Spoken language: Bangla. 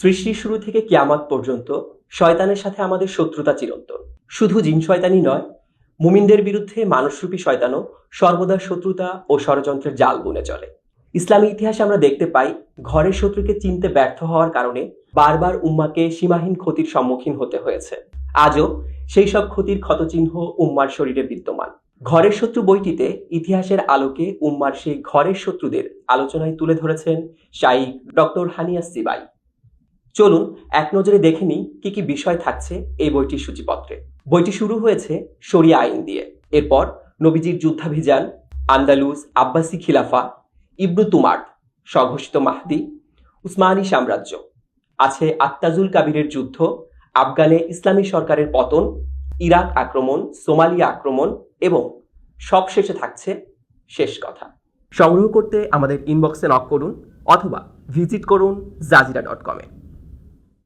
সৃষ্টির শুরু থেকে কিয়ামত পর্যন্ত শয়তানের সাথে আমাদের শত্রুতা চিরন্তন। শুধু জিন শয়তানি নয়, মুমিনদের বিরুদ্ধে মানুষরূপী শয়তানও সর্বদা শত্রুতা ও ষড়যন্ত্রের জাল বুনে চলে। ইসলামী ইতিহাসে আমরা দেখতে পাই, ঘরের শত্রুকে চিনতে ব্যর্থ হওয়ার কারণে বারবার উম্মাকে সীমাহীন ক্ষতির সম্মুখীন হতে হয়েছে। আজও সেই সব ক্ষতির ক্ষতচিহ্ন উম্মার শরীরে বিদ্যমান। ঘরের শত্রু বইটিতে ইতিহাসের আলোকে উম্মার সেই ঘরের শত্রুদের আলোচনায় তুলে ধরেছেন শাইক ডক্টর হানিয়া সিবাই। চলুন এক নজরে দেখে নিই কি কি বিষয় থাকছে এই বইটির সূচিপত্রে। বইটি শুরু হয়েছে শরিয়া আইন দিয়ে। এরপর নবীজির যুদ্ধাভিযান, আন্দালুস, আব্বাসি খিলাফা, ইবনু তুমার, স্বঘোষিত মাহদি, উসমানী সাম্রাজ্য। আছে আত্তাজুল কাবিরের যুদ্ধ, আফগানে ইসলামী সরকারের পতন, ইরাক আক্রমণ, সোমালিয়া আক্রমণ এবং সবশেষে থাকছে শেষ কথা। সংগ্রহ করতে আমাদের ইনবক্সে নক করুন অথবা ভিজিট করুন জাজিরা ডট কমে